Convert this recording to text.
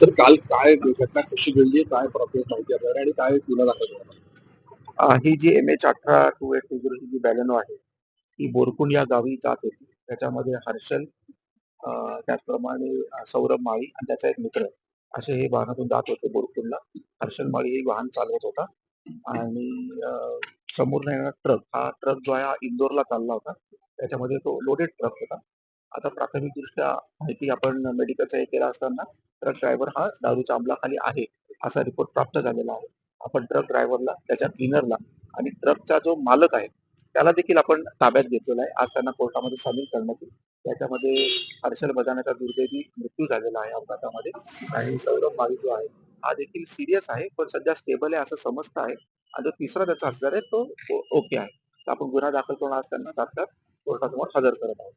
Sir काल काय घटना कशी घडली काय प्रॉब्लेम माहिती आपल्याला आणि काय गुन्हा दाखल झाला? ही जी एम एच अठरा टू एट टू झिरो जी बॅलनो आहे ही बोरकुंड या गावी जात होती. त्याच्यामध्ये हर्षल त्याचप्रमाणे सौरभ माळी आणि त्याचा एक मित्र असे हे वाहनातून जात होते बोरकुंडला. हर्षल माळी हे वाहन चालवत होता आणि समोर येणारा ट्रक हा ट्रक जो आहे हा इंदोरला चालला होता. त्याच्यामध्ये तो लोडेड ट्रक होता. आता प्राथमिकदृष्ट्या माहिती आपण मेडिकलचा हे केला असताना ट्रक ड्रायव्हर हा दारूच्या अंमलाखाली आहे असा रिपोर्ट प्राप्त झालेला आहे. आपण ट्रक ड्रायव्हरला त्याच्या क्लिनरला आणि ट्रकचा जो मालक आहे त्याला देखील आपण ताब्यात घेतलेला आहे. आज त्यांना कोर्टामध्ये सामील करण्यात येईल. त्याच्यामध्ये हर्षल बदानाचा दुर्दैवी मृत्यू झालेला आहे अपघातामध्ये. आणि सौरभ माळी जो आहे हा देखील सिरियस आहे पण सध्या स्टेबल आहे असं समजतं आहे. आणि जो तिसरा त्याचा असणार आहे तो ओके आहे. तर आपण गुन्हा दाखल करून आज त्यांना तात्काळ कोर्टासमोर हजर करत आहोत.